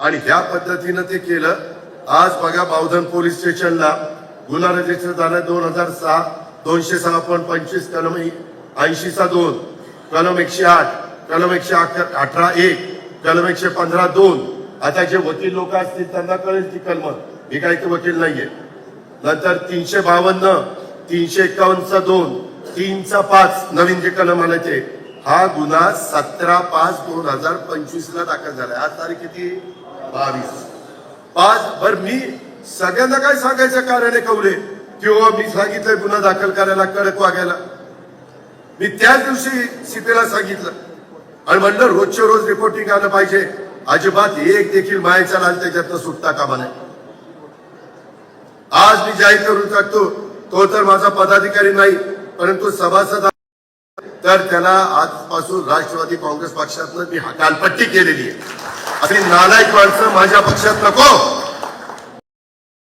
आणि ह्या पद्धतीनं ते केलं. आज बघा बावधन पोलीस स्टेशनला गुन्हा रजिस्टर झाला दोन हजार सहा दोनशे सहा पॉईंट पंचवीस कलम ऐंशी चा दोन कलम एकशे आठ कलम एकशे अठरा एक कलम एकशे पंधरा दोन. आता जे वकील लोक असतील त्यांना कळेल ती कलम. मी काही ते वकील नाहीये. नंतर तीनशे बावन्न तीनशे एकावन्नचा दोन तीनचा पाच नवीन जे कलम आले ते. हा गुन्हा सतरा पाच दोन हजार पंचवीस ला दाखल झाला आज तारीख किती? बावीस. आज बर मी सगळ्यांना काय सांगायचं कारण आहे कवले किंवा हो, मी सांगितलंय गुन्हा दाखल करायला कडक वागायला. मी त्याच दिवशी सीतेला सांगितलं. आणि म्हणलं रोजच्या रोज रिपोर्टिंग आलं पाहिजे. अजिबात एक देखील मायाचा लाल त्याच्यातनं सुटता कामा नाही आज मी जाहीर करून टाकतो तो तर माझा पदाधिकारी नाही परंतु सभासद तर त्याला आजपासून राष्ट्रवादी काँग्रेस पक्षातनं मी हकालपट्टी केलेली आहे. अशी नालायक माणसं माझ्या पक्षात नको.